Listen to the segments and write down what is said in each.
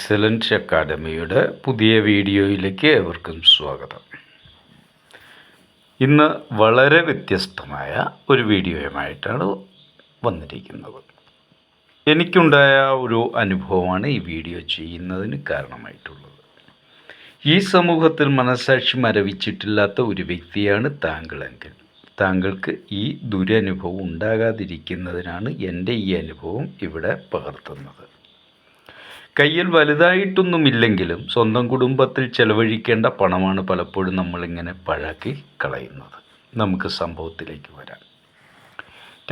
Excellence അക്കാഡമിയുടെ പുതിയ വീഡിയോയിലേക്ക് ഏവർക്കും സ്വാഗതം. ഇന്ന് വളരെ വ്യത്യസ്തമായ ഒരു വീഡിയോയുമായിട്ടാണ് വന്നിരിക്കുന്നത്. എനിക്കുണ്ടായ ഒരു അനുഭവമാണ് ഈ വീഡിയോ ചെയ്യുന്നതിന് കാരണമായിട്ടുള്ളത്. ഈ സമൂഹത്തിൽ മനസാക്ഷി മരവിച്ചിട്ടില്ലാത്ത ഒരു വ്യക്തിയാണ് താങ്കളെങ്കിൽ താങ്കൾക്ക് ഈ ദുരനുഭവം ഉണ്ടാകാതിരിക്കുന്നതിനാണ് എന്റെ ഈ അനുഭവം ഇവിടെ പകർത്തുന്നത്. കയ്യിൽ വലുതായിട്ടൊന്നുമില്ലെങ്കിലും സ്വന്തം കുടുംബത്തിൽ ചെലവഴിക്കേണ്ട പണമാണ് പലപ്പോഴും നമ്മളിങ്ങനെ പഴക്കി കളയുന്നത്. നമുക്ക് സംഭവത്തിലേക്ക് വരാം.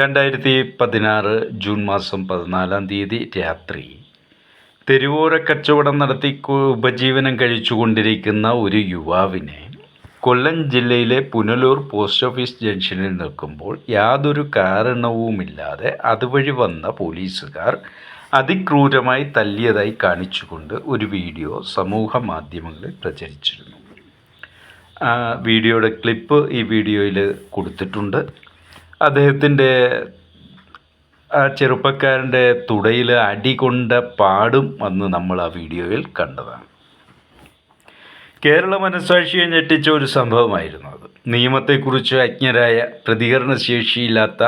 രണ്ടായിരത്തി പതിനാറ് ജൂൺ മാസം പതിനാലാം തീയതി രാത്രി തെരുവോര കച്ചവടം നടത്തി ഉപജീവനം കഴിച്ചുകൊണ്ടിരിക്കുന്ന ഒരു യുവാവിനെ കൊല്ലം ജില്ലയിലെ പുനലൂർ പോസ്റ്റ് ഓഫീസ് ജംഗ്ഷനിൽ നിൽക്കുമ്പോൾ യാതൊരു കാരണവുമില്ലാതെ അതുവഴി വന്ന പോലീസുകാർ അതിക്രൂരമായി തല്ലിയതായി കാണിച്ചുകൊണ്ട് ഒരു വീഡിയോ സമൂഹ മാധ്യമങ്ങളിൽ പ്രചരിച്ചിരുന്നു. ആ വീഡിയോയുടെ ക്ലിപ്പ് ഈ വീഡിയോയിൽ കൊടുത്തിട്ടുണ്ട്. അദ്ദേഹത്തിന്റെ ആ ചെറുപ്പക്കാരന്റെ തുടയിൽ അടി കൊണ്ട പാടും അന്ന് നമ്മൾ ആ വീഡിയോയിൽ കണ്ടതാണ്. കേരള മനസാക്ഷിയെ ഞെട്ടിച്ച ഒരു സംഭവമായിരുന്നു അത്. നിയമത്തെക്കുറിച്ച് അജ്ഞരായ പ്രതികരണശേഷിയില്ലാത്ത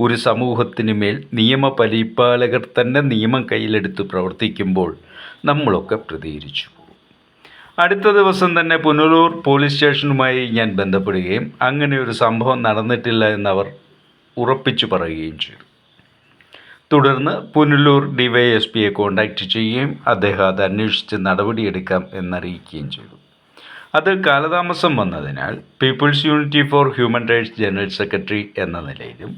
ഒരു സമൂഹത്തിന് മേൽ നിയമപരിപാലകർ തന്നെ നിയമം കയ്യിലെടുത്ത് പ്രവർത്തിക്കുമ്പോൾ നമ്മളൊക്കെ പ്രതികരിച്ചു അടുത്ത ദിവസം തന്നെ പുനലൂർ പോലീസ് സ്റ്റേഷനുമായി ഞാൻ ബന്ധപ്പെടുകയും അങ്ങനെ ഒരു സംഭവം നടന്നിട്ടില്ല എന്നവർ ഉറപ്പിച്ചു പറയുകയും ചെയ്തു. തുടർന്ന് പുനലൂർ ഡിവൈഎസ്പിയെ കോൺടാക്റ്റ് ചെയ്യുകയും അദ്ദേഹം അത് അന്വേഷിച്ച് നടപടിയെടുക്കാം എന്നറിയിക്കുകയും ചെയ്തു. അത് കാലതാമസം വന്നതിനാൽ people's unity for human rights general secretary എന്ന നിലയിലും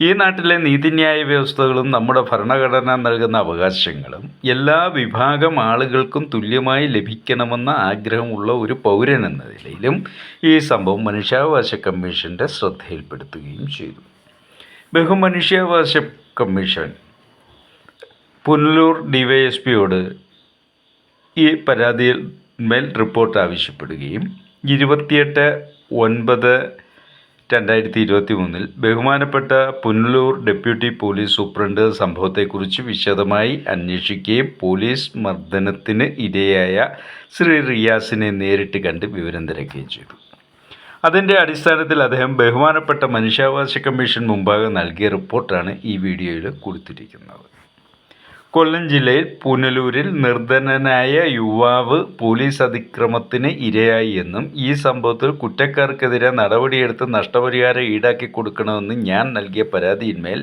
ഈ നാട്ടിലെ നീതിന്യായ വ്യവസ്ഥകളും നമ്മുടെ ഭരണഘടന നൽകുന്ന അവകാശങ്ങളും എല്ലാ വിഭാഗം ആളുകൾക്കും തുല്യമായി ലഭിക്കണമെന്ന ആഗ്രഹമുള്ള ഒരു പൗരൻ എന്ന നിലയിലും ഈ സംഭവം മനുഷ്യാവകാശ കമ്മീഷന്റെ ശ്രദ്ധയിൽപ്പെടുത്തുകയും ചെയ്തു. ബഹുമനുഷ്യാവകാശ കമ്മീഷൻ പുനലൂർ ഡിവൈഎസ്പിയോട് ഈ പരാതിയിൽ മേൽ റിപ്പോർട്ട് ആവശ്യപ്പെടുകയും ഇരുപത്തിയെട്ട് ഒൻപത് രണ്ടായിരത്തി ഇരുപത്തി മൂന്നിൽ ബഹുമാനപ്പെട്ട പുനലൂർ ഡെപ്യൂട്ടി പോലീസ് സൂപ്രണ്ട് സംഭവത്തെക്കുറിച്ച് വിശദമായി അന്വേഷിക്കുകയും പോലീസ് മർദ്ദനത്തിന് ഇരയായ ശ്രീ റിയാസിനെ നേരിട്ട് കണ്ട് വിവരം തിരക്കുകയും ചെയ്തു. അതിന്റെ അടിസ്ഥാനത്തിൽ അദ്ദേഹം ബഹുമാനപ്പെട്ട മനുഷ്യാവകാശ കമ്മീഷൻ മുമ്പാകെ നൽകിയ റിപ്പോർട്ടാണ് ഈ വീഡിയോയിൽ കൊടുത്തിരിക്കുന്നത്. കൊല്ലം ജില്ലയിൽ പുനലൂരിൽ നിർധനനായ യുവാവ് പോലീസ് അതിക്രമത്തിന് ഇരയായി എന്നും ഈ സംഭവത്തിൽ കുറ്റക്കാർക്കെതിരെ നടപടിയെടുത്ത് നഷ്ടപരിഹാരം ഈടാക്കി കൊടുക്കണമെന്ന് ഞാൻ നൽകിയ പരാതിയിന്മേൽ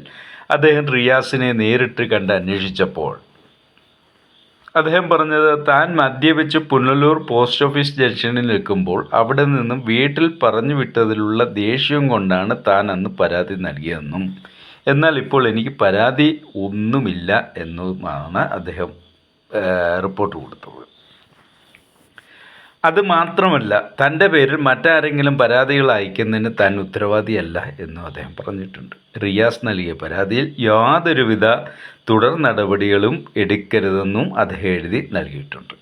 അദ്ദേഹം റിയാസിനെ നേരിട്ട് കണ്ട് അന്വേഷിച്ചപ്പോൾ. അദ്ദേഹം പറഞ്ഞത് താൻ മദ്യപിച്ച് പുനലൂർ പോസ്റ്റ് ഓഫീസ് ജംഗ്ഷനിൽ നിൽക്കുമ്പോൾ അവിടെ നിന്നും വീട്ടിൽ പറഞ്ഞു വിട്ടതിലുള്ള ദേഷ്യം കൊണ്ടാണ് താൻ അന്ന് പരാതി നൽകിയതെന്നും എന്നാൽ ഇപ്പോൾ എനിക്ക് പരാതി ഒന്നുമില്ല എന്നുമാണ് അദ്ദേഹം റിപ്പോർട്ട് കൊടുത്തത്. അത് മാത്രമല്ല തന്റെ പേരിൽ മറ്റാരെങ്കിലും പരാതികൾ അയക്കുന്നതിന് താൻ ഉത്തരവാദിയല്ല എന്നും അദ്ദേഹം പറഞ്ഞിട്ടുണ്ട്. റിയാസ് നൽകിയ പരാതിയിൽ യാതൊരുവിധ തുടർ നടപടികളും എടുക്കരുതെന്നും അദ്ദേഹം എഴുതി നൽകിയിട്ടുണ്ട്.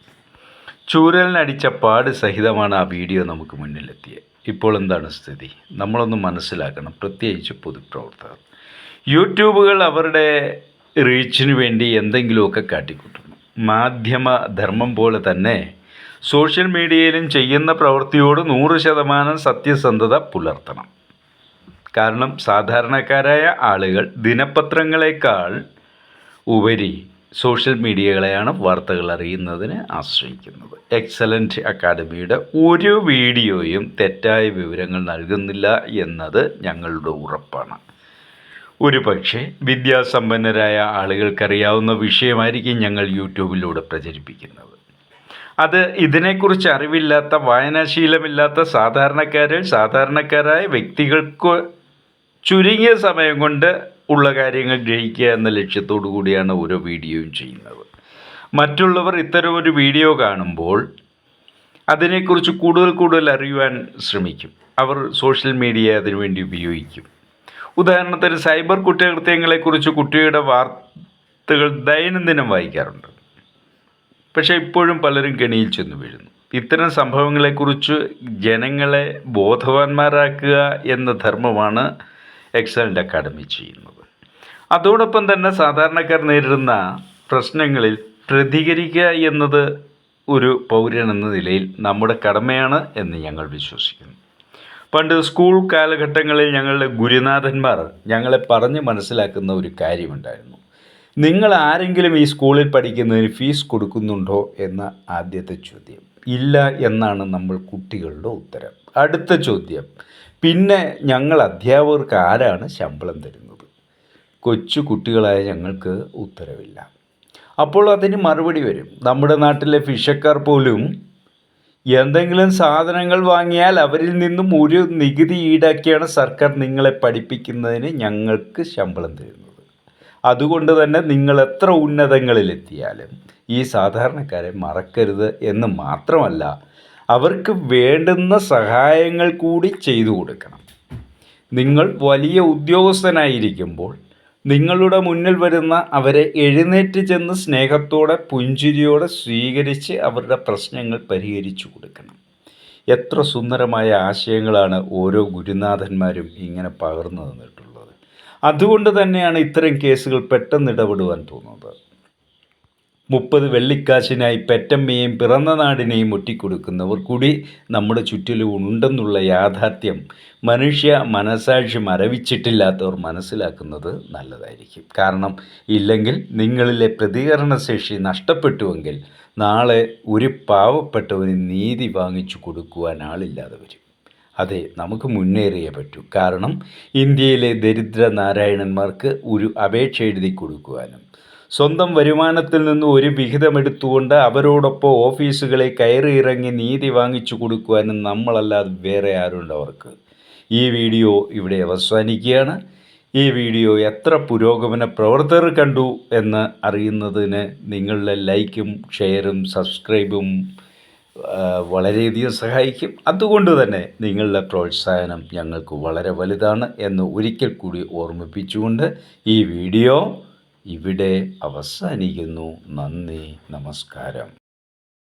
ചൂരലിനടിച്ച പാട് സഹിതമാണ് ആ വീഡിയോ നമുക്ക് മുന്നിലെത്തിയത്. ഇപ്പോൾ എന്താണ് സ്ഥിതി? നമ്മളൊന്ന് മനസ്സിലാക്കണം. പ്രത്യേകിച്ച് പൊതുപ്രവർത്തകർ. യൂട്യൂബുകൾ അവരുടെ റീച്ചിന് വേണ്ടി എന്തെങ്കിലുമൊക്കെ കാട്ടിക്കൂട്ടുന്നു. മാധ്യമ ധർമ്മം പോലെ തന്നെ സോഷ്യൽ മീഡിയയിലും ചെയ്യുന്ന പ്രവൃത്തിയോട് നൂറ് ശതമാനം സത്യസന്ധത പുലർത്തണം. കാരണം സാധാരണക്കാരായ ആളുകൾ ദിനപത്രങ്ങളെക്കാൾ ഉപരി സോഷ്യൽ മീഡിയകളെയാണ് വാർത്തകൾ അറിയുന്നതിന് ആശ്രയിക്കുന്നത്. എക്സലന്റ് അക്കാദമിയുടെ ഒരു വീഡിയോയും തെറ്റായ വിവരങ്ങൾ നൽകുന്നില്ല എന്നത് ഞങ്ങളുടെ ഉറപ്പാണ്. ഒരു പക്ഷേ വിദ്യാസമ്പന്നരായ ആളുകൾക്കറിയാവുന്ന വിഷയമായിരിക്കും ഞങ്ങൾ യൂട്യൂബിലൂടെ പ്രചരിപ്പിക്കുന്നത്. അത് ഇതിനെക്കുറിച്ച് അറിവില്ലാത്ത വായനാശീലമില്ലാത്ത സാധാരണക്കാരിൽ സാധാരണക്കാരായ വ്യക്തികൾക്ക് ചുരുങ്ങിയ സമയം കൊണ്ട് ഉള്ള കാര്യങ്ങൾ ഗ്രഹിക്കുക എന്ന ലക്ഷ്യത്തോടു കൂടിയാണ് ഓരോ വീഡിയോയും ചെയ്യുന്നത്. മറ്റുള്ളവർ ഇത്തരം ഒരു വീഡിയോ കാണുമ്പോൾ അതിനെക്കുറിച്ച് കൂടുതൽ കൂടുതൽ അറിയുവാൻ ശ്രമിക്കും. അവർ സോഷ്യൽ മീഡിയ അതിനുവേണ്ടി ഉപയോഗിക്കും. ഉദാഹരണത്തിന് സൈബർ കുറ്റകൃത്യങ്ങളെക്കുറിച്ച് കുട്ടിയുടെ വാർത്തകൾ ദൈനംദിനം വായിക്കാറുണ്ട്. പക്ഷേ ഇപ്പോഴും പലരും കെണിയിൽ ചെന്ന് വീഴുന്നു. ഇത്തരം സംഭവങ്ങളെക്കുറിച്ച് ജനങ്ങളെ ബോധവാന്മാരാക്കുക എന്ന ധർമ്മമാണ് എക്സലന്റ് അക്കാഡമി ചെയ്യുന്നത്. അതോടൊപ്പം തന്നെ സാധാരണക്കാർ നേരിടുന്ന പ്രശ്നങ്ങളിൽ പ്രതികരിക്കുക എന്നത് ഒരു പൗരൻ എന്ന നിലയിൽ നമ്മുടെ കടമയാണ് എന്ന് ഞങ്ങൾ വിശ്വസിക്കുന്നു. പണ്ട് സ്കൂൾ കാലഘട്ടങ്ങളിൽ ഞങ്ങളുടെ ഗുരുനാഥന്മാർ ഞങ്ങളെ പറഞ്ഞ് മനസ്സിലാക്കുന്ന ഒരു കാര്യമുണ്ടായിരുന്നു. നിങ്ങൾ ആരെങ്കിലും ഈ സ്കൂളിൽ പഠിക്കുന്നതിന് ഫീസ് കൊടുക്കുന്നുണ്ടോ എന്ന ആദ്യത്തെ ചോദ്യം. ഇല്ല എന്നാണ് നമ്മൾ കുട്ടികളുടെ ഉത്തരം. അടുത്ത ചോദ്യം. പിന്നെ ഞങ്ങൾ അധ്യാപകർക്ക് ആരാണ് ശമ്പളം തരുന്നത്? കൊച്ചു കുട്ടികളായ ഞങ്ങൾക്ക് ഉത്തരവില്ല. അപ്പോൾ അതിന് മറുപടി വരും. നമ്മുടെ നാട്ടിലെ ഫിഷക്കാർ പോലും എന്തെങ്കിലും സാധനങ്ങൾ വാങ്ങിയാൽ അവരിൽ നിന്നും ഒരു നികുതി ഈടാക്കിയാണ് സർക്കാർ നിങ്ങളെ പഠിപ്പിക്കുന്നതിന് ഞങ്ങൾക്ക് ശമ്പളം തരുന്നത്. അതുകൊണ്ട് തന്നെ നിങ്ങൾ എത്ര ഉന്നതങ്ങളിലെത്തിയാലും ഈ സാധാരണക്കാരെ മറക്കരുത് എന്ന് മാത്രമല്ല അവർക്ക് വേണ്ടുന്ന സഹായങ്ങൾ കൂടി ചെയ്തു കൊടുക്കണം. നിങ്ങൾ വലിയ ഉദ്യോഗസ്ഥനായിരിക്കുമ്പോൾ നിങ്ങളുടെ മുന്നിൽ വരുന്ന അവരെ എഴുന്നേറ്റ് ചെന്ന് സ്നേഹത്തോടെ പുഞ്ചിരിയോടെ സ്വീകരിച്ച് അവരുടെ പ്രശ്നങ്ങൾ പരിഹരിച്ചു കൊടുക്കണം. എത്ര സുന്ദരമായ ആശയങ്ങളാണ് ഓരോ ഗുരുനാഥന്മാരും ഇങ്ങനെ പകർന്നു തന്നിട്ടുള്ളത്. അതുകൊണ്ട് തന്നെയാണ് ഇത്തരം കേസുകൾ പെട്ടെന്ന് ഇടപെടുവാൻ തോന്നുന്നത്. മുപ്പത് വെള്ളിക്കാശിനായി പെറ്റമ്മയെയും പിറന്ന നാടിനെയും ഒറ്റിക്കൊടുക്കുന്നവർ കൂടി നമ്മുടെ ചുറ്റിലും ഉണ്ടെന്നുള്ള യാഥാർത്ഥ്യം മനുഷ്യ മനസാക്ഷി മരവിച്ചിട്ടില്ലാത്തവർ മനസ്സിലാക്കുന്നത് നല്ലതായിരിക്കും. കാരണം ഇല്ലെങ്കിൽ നിങ്ങളിലെ പ്രതികരണശേഷി നഷ്ടപ്പെട്ടുവെങ്കിൽ നാളെ ഒരു പാവപ്പെട്ടവന് നീതി വാങ്ങിച്ചു കൊടുക്കുവാൻ ആളില്ലാതെ വരും. അതെ നമുക്ക് മുന്നേറിയേ പറ്റൂ. കാരണം ഇന്ത്യയിലെ ദരിദ്ര നാരായണന്മാർക്ക് ഒരു അപേക്ഷ എഴുതി കൊടുക്കുവാനും സ്വന്തം വരുമാനത്തിൽ നിന്ന് ഒരു വിഹിതമെടുത്തുകൊണ്ട് അവരോടൊപ്പം ഓഫീസുകളിൽ കയറി ഇറങ്ങി നീതി വാങ്ങിച്ചു കൊടുക്കുവാനും നമ്മളല്ലാതെ വേറെ ആരുണ്ട് അവർക്ക്. ഈ വീഡിയോ ഇവിടെ അവസാനിക്കുകയാണ്. ഈ വീഡിയോ എത്ര പുരോഗമന പ്രവർത്തകർ കണ്ടു എന്ന് അറിയുന്നതിന് നിങ്ങളുടെ ലൈക്കും ഷെയറും സബ്സ്ക്രൈബും വളരെയധികം സഹായിക്കും. അതുകൊണ്ട് തന്നെ നിങ്ങളുടെ പ്രോത്സാഹനം ഞങ്ങൾക്ക് വളരെ വലുതാണ് എന്ന് ഒരിക്കൽ കൂടി ഓർമ്മിപ്പിച്ചുകൊണ്ട് ഈ വീഡിയോ ഇവിടെ അവസാനിക്കുന്നു. നന്ദി നമസ്കാരം.